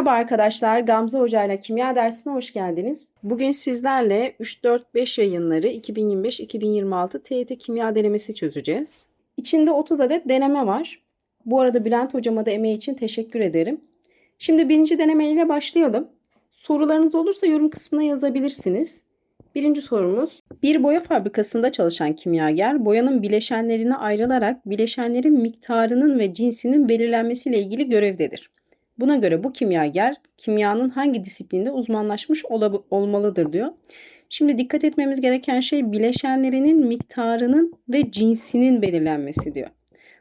Merhaba arkadaşlar, Gamze Hoca ile kimya dersine hoş geldiniz. Bugün sizlerle 3-4-5 yayınları 2025-2026 TYT kimya denemesi çözeceğiz. İçinde 30 adet deneme var. Bu arada Bülent hocama da emeği için teşekkür ederim. Şimdi birinci deneme ile başlayalım. Sorularınız olursa yorum kısmına yazabilirsiniz. Birinci sorumuz. Bir boya fabrikasında çalışan kimyager boyanın bileşenlerine ayrılarak bileşenlerin miktarının ve cinsinin belirlenmesiyle ilgili görevdedir. Buna göre bu kimyager kimyanın hangi disiplinde uzmanlaşmış olmalıdır diyor. Şimdi dikkat etmemiz gereken şey bileşenlerinin miktarının ve cinsinin belirlenmesi diyor.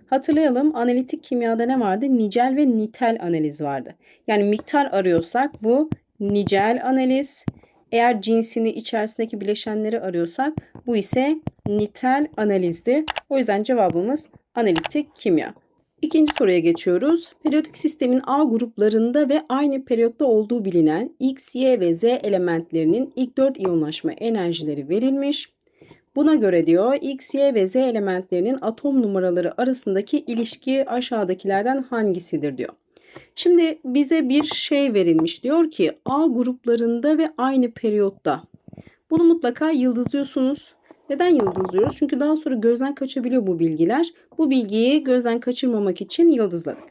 Hatırlayalım analitik kimyada ne vardı? Nicel ve nitel analiz vardı. Yani miktar arıyorsak bu nicel analiz. Eğer cinsini içerisindeki bileşenleri arıyorsak bu ise nitel analizdi. O yüzden cevabımız analitik kimya. İkinci soruya geçiyoruz. Periyodik sistemin A gruplarında ve aynı periyotta olduğu bilinen X, Y ve Z elementlerinin ilk 4 iyonlaşma enerjileri verilmiş. Buna göre diyor X, Y ve Z elementlerinin atom numaraları arasındaki ilişki aşağıdakilerden hangisidir diyor. Şimdi bize bir şey verilmiş diyor ki A gruplarında ve aynı periyotta. Bunu mutlaka yıldızlıyorsunuz. Neden yıldızlıyoruz? Çünkü daha sonra gözden kaçabiliyor bu bilgiler. Bu bilgiyi gözden kaçırmamak için yıldızladık.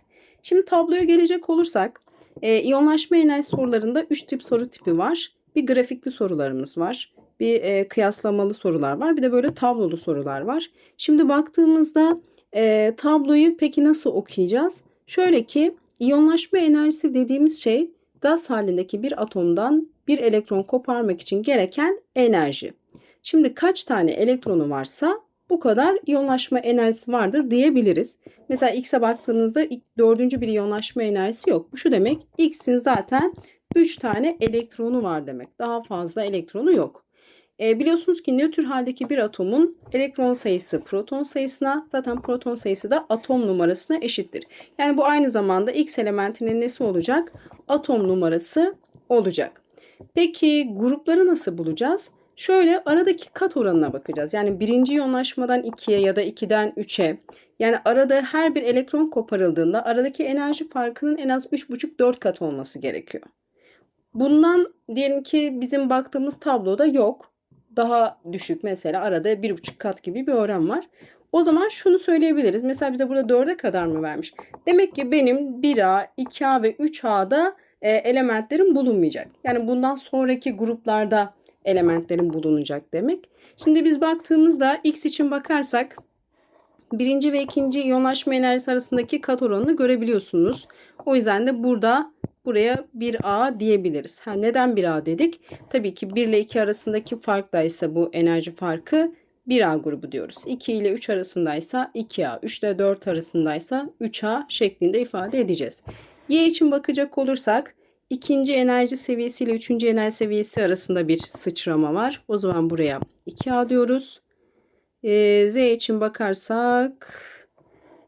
Şimdi tabloya gelecek olursak e, iyonlaşma enerji sorularında 3 tip soru tipi var. Bir grafikli sorularımız var. Bir e, kıyaslamalı sorular var. Bir de böyle tablolu sorular var. Şimdi baktığımızda e, tabloyu peki nasıl okuyacağız? Şöyle ki iyonlaşma enerjisi dediğimiz şey gaz halindeki bir atomdan bir elektron koparmak için gereken enerji. Şimdi kaç tane elektronu varsa bu kadar iyonlaşma enerjisi vardır diyebiliriz. Mesela X'e baktığınızda dördüncü bir iyonlaşma enerjisi yok. Bu şu demek X'in zaten 3 tane elektronu var demek. Daha fazla elektronu yok. E, biliyorsunuz ki nötr haldeki bir atomun elektron sayısı proton sayısına zaten proton sayısı da atom numarasına eşittir. Yani bu aynı zamanda X elementinin nesi olacak? Atom numarası olacak. Peki grupları nasıl bulacağız? Şöyle aradaki kat oranına bakacağız. Yani birinci iyonlaşmadan 2'ye ya da 2'den 3'e. Yani arada her bir elektron koparıldığında aradaki enerji farkının en az 3,5-4 kat olması gerekiyor. Bundan diyelim ki bizim baktığımız tabloda yok. Daha düşük mesela arada 1,5 kat gibi bir oran var. O zaman şunu söyleyebiliriz. Mesela bize burada 4'e kadar mı vermiş? Demek ki benim 1A, 2A ve 3A'da e, elementlerim bulunmayacak. Yani bundan sonraki gruplarda elementlerin bulunacak demek. Şimdi biz baktığımızda X için bakarsak birinci ve ikinci iyonlaşma enerjisi arasındaki kat oranını görebiliyorsunuz. O yüzden de burada buraya 1A diyebiliriz. Ha, neden 1A dedik? Tabii ki 1 ile 2 arasındaki farklaysa bu enerji farkı 1A grubu diyoruz. 2 ile 3 arasındaysa 2A, 3 ile 4 arasındaysa 3A şeklinde ifade edeceğiz. Y için bakacak olursak ikinci enerji seviyesi ile üçüncü enerji seviyesi arasında bir sıçrama var. O zaman buraya 2A diyoruz. Ee, Z için bakarsak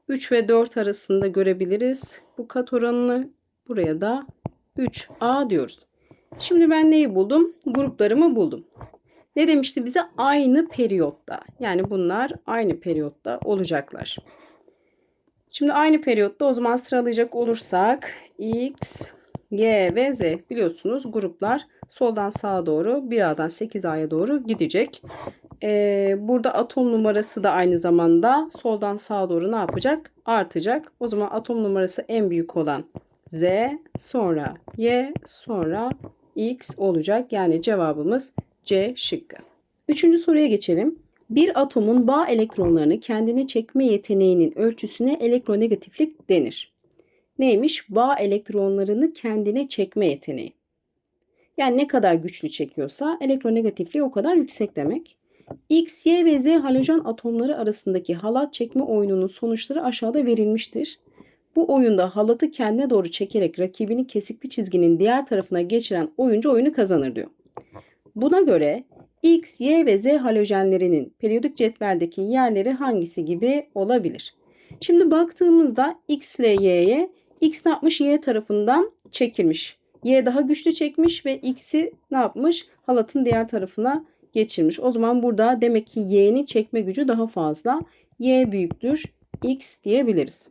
3 ve 4 arasında görebiliriz. Bu kat oranını buraya da 3A diyoruz. Şimdi ben neyi buldum? Gruplarımı buldum. Ne demişti bize? Aynı periyotta. Yani bunlar aynı periyotta olacaklar. Şimdi aynı periyotta o zaman sıralayacak olursak X, Y ve Z biliyorsunuz gruplar soldan sağa doğru 1A'dan 8A'ya doğru gidecek. Ee, burada atom numarası da aynı zamanda soldan sağa doğru ne yapacak? Artacak. O zaman atom numarası en büyük olan Z sonra Y sonra X olacak. Yani cevabımız C şıkkı. Üçüncü soruya geçelim. Bir atomun bağ elektronlarını kendine çekme yeteneğinin ölçüsüne elektronegatiflik denir. Neymiş? Bağ elektronlarını kendine çekme yeteneği. Yani ne kadar güçlü çekiyorsa elektronegatifliği o kadar yüksek demek. X, Y ve Z halojen atomları arasındaki halat çekme oyununun sonuçları aşağıda verilmiştir. Bu oyunda halatı kendine doğru çekerek rakibini kesikli çizginin diğer tarafına geçiren oyuncu oyunu kazanır diyor. Buna göre X, Y ve Z halojenlerinin periyodik cetveldeki yerleri hangisi gibi olabilir? Şimdi baktığımızda X ile Y'ye X ne yapmış? Y tarafından çekilmiş. Y daha güçlü çekmiş ve X'i ne yapmış? Halatın diğer tarafına geçirmiş. O zaman burada demek ki Y'nin çekme gücü daha fazla. Y büyüktür X diyebiliriz.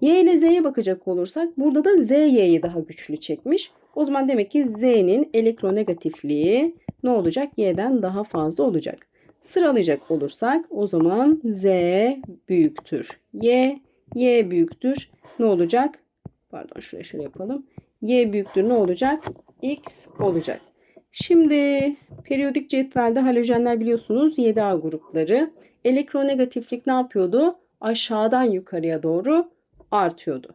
Y ile Z'ye bakacak olursak burada da Z Y'yi daha güçlü çekmiş. O zaman demek ki Z'nin elektronegatifliği ne olacak? Y'den daha fazla olacak. Sıralayacak olursak o zaman Z büyüktür. Y, Y büyüktür. Ne olacak? Pardon şuraya şöyle yapalım. Y büyüktür ne olacak? X olacak. Şimdi periyodik cetvelde halojenler biliyorsunuz 7A grupları. Elektronegatiflik ne yapıyordu? Aşağıdan yukarıya doğru artıyordu.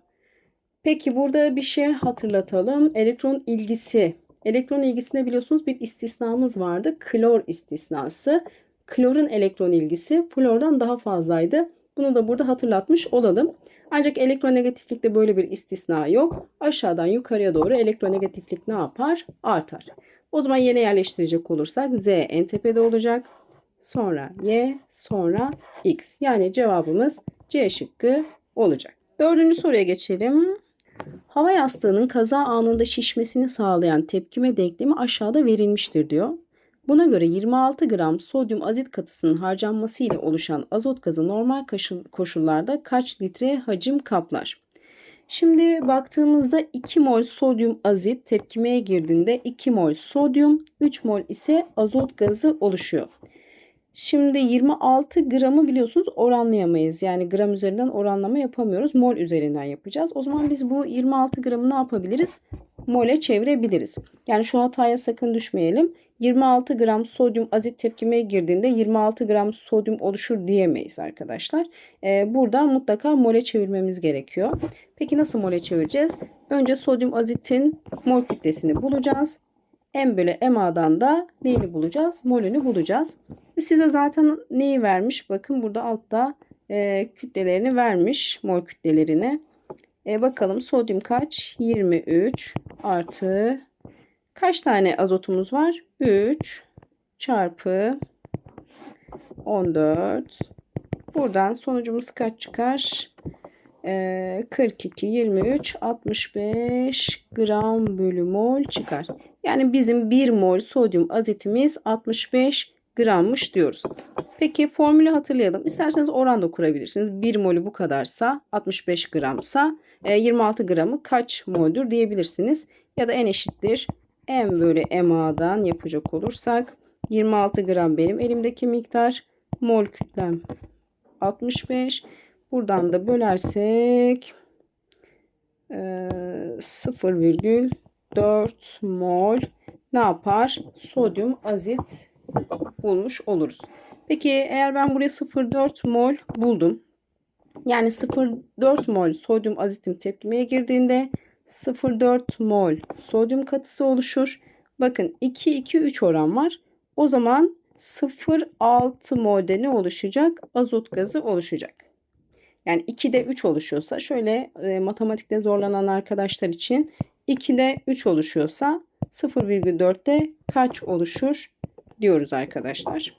Peki burada bir şey hatırlatalım. Elektron ilgisi. Elektron ilgisinde biliyorsunuz bir istisnamız vardı. Klor istisnası. Klorun elektron ilgisi flordan daha fazlaydı. Bunu da burada hatırlatmış olalım. Ancak elektronegatiflikte böyle bir istisna yok. Aşağıdan yukarıya doğru elektronegatiflik ne yapar? Artar. O zaman yerine yerleştirecek olursak Z en tepede olacak. Sonra Y, sonra X. Yani cevabımız C şıkkı olacak. Dördüncü soruya geçelim. Hava yastığının kaza anında şişmesini sağlayan tepkime denklemi aşağıda verilmiştir diyor. Buna göre 26 gram sodyum azit katısının harcanması ile oluşan azot gazı normal koşullarda kaç litre hacim kaplar? Şimdi baktığımızda 2 mol sodyum azit tepkimeye girdiğinde 2 mol sodyum, 3 mol ise azot gazı oluşuyor. Şimdi 26 gramı biliyorsunuz oranlayamayız. Yani gram üzerinden oranlama yapamıyoruz. Mol üzerinden yapacağız. O zaman biz bu 26 gramı ne yapabiliriz? Mole çevirebiliriz. Yani şu hataya sakın düşmeyelim. 26 gram sodyum azit tepkimeye girdiğinde 26 gram sodyum oluşur diyemeyiz arkadaşlar. Ee, burada mutlaka mole çevirmemiz gerekiyor. Peki nasıl mole çevireceğiz? Önce sodyum azitin mol kütlesini bulacağız. M bölü MA'dan da neyini bulacağız? Molünü bulacağız. Size zaten neyi vermiş? Bakın burada altta e, kütlelerini vermiş. Mol kütlelerini. E, bakalım sodyum kaç? 23 artı kaç tane azotumuz var? 3 çarpı 14. Buradan sonucumuz kaç çıkar? Ee, 42, 23, 65 gram bölü mol çıkar. Yani bizim 1 mol sodyum azitimiz 65 grammış diyoruz. Peki formülü hatırlayalım. İsterseniz oran da kurabilirsiniz. 1 molü bu kadarsa 65 gramsa 26 gramı kaç moldür diyebilirsiniz. Ya da en eşittir M bölü MA'dan yapacak olursak 26 gram benim elimdeki miktar. Mol kütlem 65. Buradan da bölersek 0,4 mol ne yapar? Sodyum azit bulmuş oluruz. Peki eğer ben buraya 0,4 mol buldum. Yani 0,4 mol sodyum azitim tepkimeye girdiğinde 0,4 mol sodyum katısı oluşur. Bakın 2-2-3 oran var. O zaman 0,6 molde ne oluşacak? Azot gazı oluşacak. Yani 2'de 3 oluşuyorsa şöyle e, matematikte zorlanan arkadaşlar için 2'de 3 oluşuyorsa 0,4'te kaç oluşur diyoruz arkadaşlar.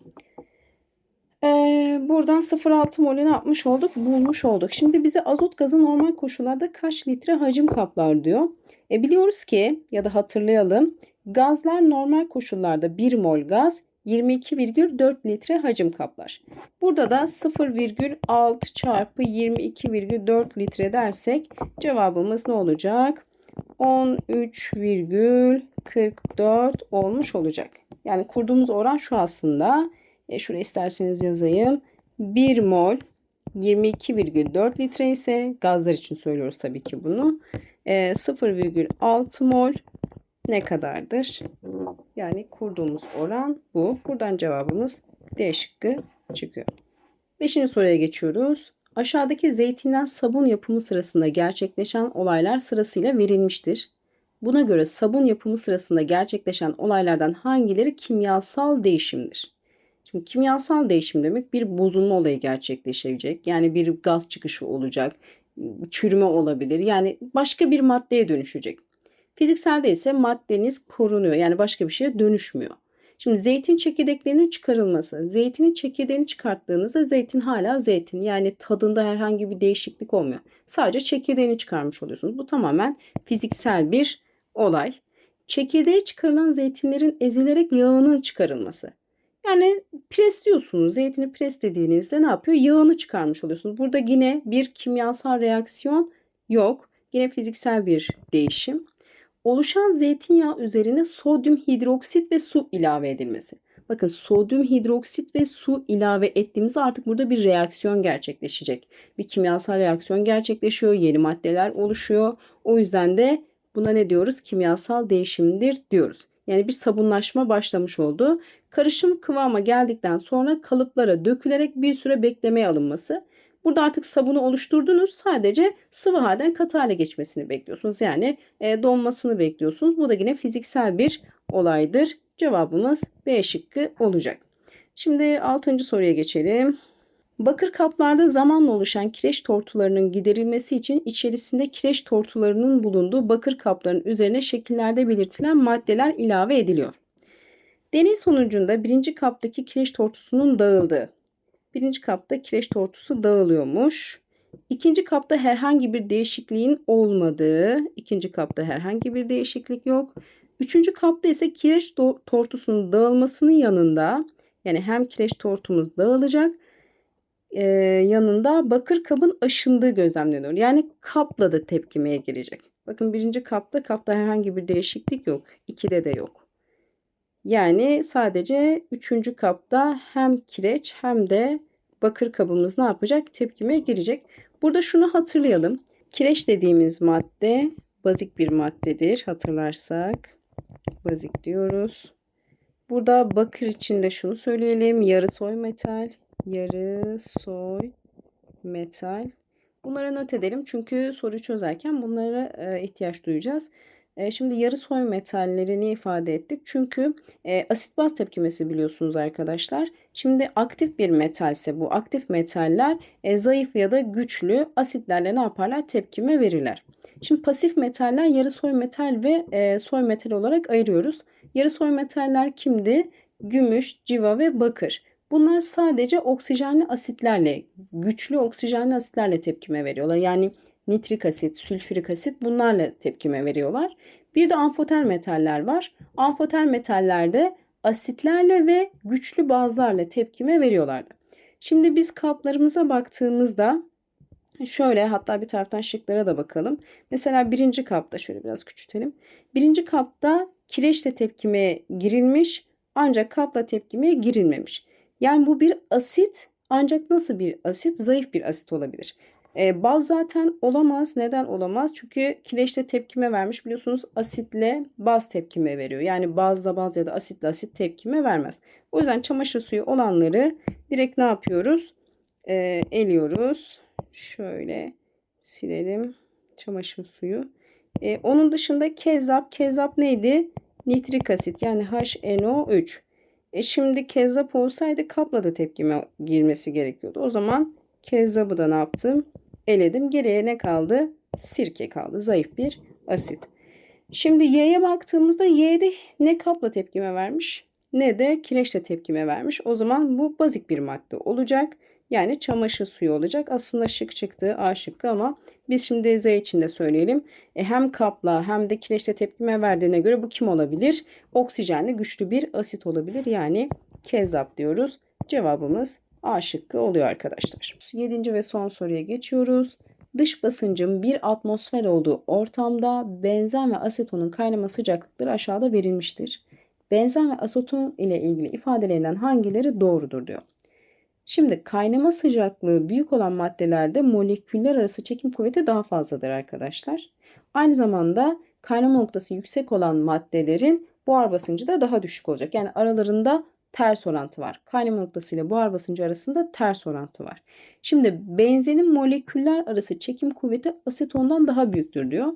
Ee, buradan 0,6 molü ne yapmış olduk? Bulmuş olduk. Şimdi bize azot gazı normal koşullarda kaç litre hacim kaplar diyor. E, biliyoruz ki ya da hatırlayalım. Gazlar normal koşullarda 1 mol gaz 22,4 litre hacim kaplar. Burada da 0,6 çarpı 22,4 litre dersek cevabımız ne olacak? 13,44 olmuş olacak. Yani kurduğumuz oran şu aslında. E şuraya isterseniz yazayım. 1 mol 22,4 litre ise gazlar için söylüyoruz tabii ki bunu. E, 0,6 mol ne kadardır? Yani kurduğumuz oran bu. Buradan cevabımız D şıkkı çıkıyor. Beşinci soruya geçiyoruz. Aşağıdaki zeytinden sabun yapımı sırasında gerçekleşen olaylar sırasıyla verilmiştir. Buna göre sabun yapımı sırasında gerçekleşen olaylardan hangileri kimyasal değişimdir? Şimdi kimyasal değişim demek bir bozulma olayı gerçekleşecek. Yani bir gaz çıkışı olacak, çürüme olabilir. Yani başka bir maddeye dönüşecek. Fizikselde ise maddeniz korunuyor. Yani başka bir şeye dönüşmüyor. Şimdi zeytin çekirdeklerinin çıkarılması. Zeytinin çekirdeğini çıkarttığınızda zeytin hala zeytin. Yani tadında herhangi bir değişiklik olmuyor. Sadece çekirdeğini çıkarmış oluyorsunuz. Bu tamamen fiziksel bir olay. Çekirdeği çıkarılan zeytinlerin ezilerek yağının çıkarılması. Yani presliyorsunuz. Zeytini preslediğinizde ne yapıyor? Yağını çıkarmış oluyorsunuz. Burada yine bir kimyasal reaksiyon yok. Yine fiziksel bir değişim. Oluşan zeytinyağı üzerine sodyum hidroksit ve su ilave edilmesi. Bakın sodyum hidroksit ve su ilave ettiğimizde artık burada bir reaksiyon gerçekleşecek. Bir kimyasal reaksiyon gerçekleşiyor. Yeni maddeler oluşuyor. O yüzden de buna ne diyoruz? Kimyasal değişimdir diyoruz. Yani bir sabunlaşma başlamış oldu. Karışım kıvama geldikten sonra kalıplara dökülerek bir süre beklemeye alınması. Burada artık sabunu oluşturdunuz. Sadece sıvı halden katı hale geçmesini bekliyorsunuz. Yani e, donmasını bekliyorsunuz. Bu da yine fiziksel bir olaydır. Cevabımız B şıkkı olacak. Şimdi 6. soruya geçelim. Bakır kaplarda zamanla oluşan kireç tortularının giderilmesi için içerisinde kireç tortularının bulunduğu bakır kapların üzerine şekillerde belirtilen maddeler ilave ediliyor. Deney sonucunda birinci kaptaki kireç tortusunun dağıldığı. Birinci kapta kireç tortusu dağılıyormuş. İkinci kapta herhangi bir değişikliğin olmadığı. ikinci kapta herhangi bir değişiklik yok. Üçüncü kapta ise kireç tortusunun dağılmasının yanında yani hem kireç tortumuz dağılacak e, yanında bakır kabın aşındığı gözlemleniyor. Yani kapla da tepkimeye girecek. Bakın birinci kapta kapta herhangi bir değişiklik yok. İkide de yok. Yani sadece üçüncü kapta hem kireç hem de bakır kabımız ne yapacak? Tepkimeye girecek. Burada şunu hatırlayalım. Kireç dediğimiz madde bazik bir maddedir hatırlarsak. Bazik diyoruz. Burada bakır için de şunu söyleyelim. Yarı soy metal, yarı soy metal. Bunları not edelim çünkü soruyu çözerken bunlara e, ihtiyaç duyacağız. Şimdi yarı soy metallerini ifade ettik. Çünkü asit baz tepkimesi biliyorsunuz arkadaşlar. Şimdi aktif bir metalse bu aktif metaller zayıf ya da güçlü asitlerle ne yaparlar? Tepkime verirler. Şimdi pasif metaller yarı soy metal ve e, soy metal olarak ayırıyoruz. Yarı soy metaller kimdi? Gümüş, civa ve bakır. Bunlar sadece oksijenli asitlerle, güçlü oksijenli asitlerle tepkime veriyorlar. Yani nitrik asit, sülfürik asit bunlarla tepkime veriyorlar. Bir de amfoter metaller var. Amfoter metallerde asitlerle ve güçlü bazlarla tepkime veriyorlardı. Şimdi biz kaplarımıza baktığımızda şöyle hatta bir taraftan şıklara da bakalım. Mesela birinci kapta şöyle biraz küçültelim. Birinci kapta kireçle tepkimeye girilmiş ancak kapla tepkimeye girilmemiş. Yani bu bir asit ancak nasıl bir asit? Zayıf bir asit olabilir. E, baz zaten olamaz. Neden olamaz? Çünkü kireçle tepkime vermiş. Biliyorsunuz asitle baz tepkime veriyor. Yani bazla baz ya da asitle asit tepkime vermez. O yüzden çamaşır suyu olanları direkt ne yapıyoruz? E, eliyoruz. Şöyle silelim çamaşır suyu. E, onun dışında kezzap. Kezzap neydi? Nitrik asit yani HNO3. E şimdi kezzap olsaydı kapla da tepkime girmesi gerekiyordu. O zaman kezzabı da ne yaptım? Eledim. Geriye ne kaldı? Sirke kaldı. Zayıf bir asit. Şimdi Y'ye baktığımızda Y'de ne kapla tepkime vermiş ne de kireçle tepkime vermiş. O zaman bu bazik bir madde olacak. Yani çamaşır suyu olacak. Aslında şık çıktı A şıkkı ama biz şimdi Z için de söyleyelim. E, hem kapla hem de kireçle tepkime verdiğine göre bu kim olabilir? Oksijenli güçlü bir asit olabilir. Yani kezzap diyoruz. Cevabımız A şıkkı oluyor arkadaşlar. Yedinci ve son soruya geçiyoruz. Dış basıncın bir atmosfer olduğu ortamda benzen ve asetonun kaynama sıcaklıkları aşağıda verilmiştir. Benzen ve aseton ile ilgili ifadelerinden hangileri doğrudur diyor. Şimdi kaynama sıcaklığı büyük olan maddelerde moleküller arası çekim kuvveti daha fazladır arkadaşlar. Aynı zamanda kaynama noktası yüksek olan maddelerin buhar basıncı da daha düşük olacak. Yani aralarında ters orantı var. Kaynama noktası ile buhar basıncı arasında ters orantı var. Şimdi benzenin moleküller arası çekim kuvveti asetondan daha büyüktür diyor.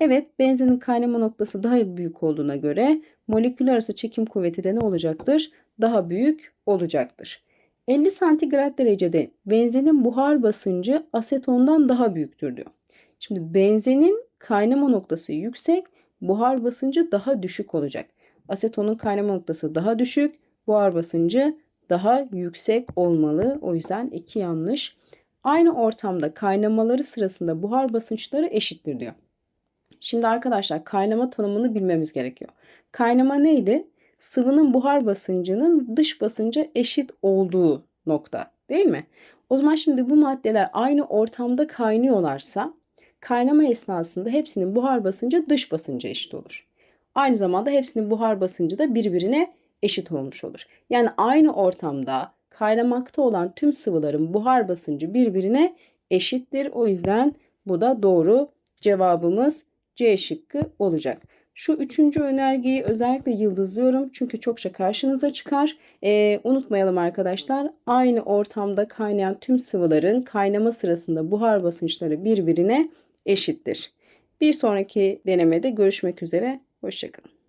Evet benzenin kaynama noktası daha büyük olduğuna göre moleküller arası çekim kuvveti de ne olacaktır? Daha büyük olacaktır. 50 santigrat derecede benzenin buhar basıncı asetondan daha büyüktür diyor. Şimdi benzenin kaynama noktası yüksek, buhar basıncı daha düşük olacak. Asetonun kaynama noktası daha düşük, buhar basıncı daha yüksek olmalı. O yüzden iki yanlış. Aynı ortamda kaynamaları sırasında buhar basınçları eşittir diyor. Şimdi arkadaşlar kaynama tanımını bilmemiz gerekiyor. Kaynama neydi? sıvının buhar basıncının dış basınca eşit olduğu nokta değil mi? O zaman şimdi bu maddeler aynı ortamda kaynıyorlarsa kaynama esnasında hepsinin buhar basıncı dış basınca eşit olur. Aynı zamanda hepsinin buhar basıncı da birbirine eşit olmuş olur. Yani aynı ortamda kaynamakta olan tüm sıvıların buhar basıncı birbirine eşittir. O yüzden bu da doğru cevabımız C şıkkı olacak. Şu üçüncü önergeyi özellikle yıldızlıyorum çünkü çokça karşınıza çıkar. Ee, unutmayalım arkadaşlar aynı ortamda kaynayan tüm sıvıların kaynama sırasında buhar basınçları birbirine eşittir. Bir sonraki denemede görüşmek üzere. Hoşçakalın.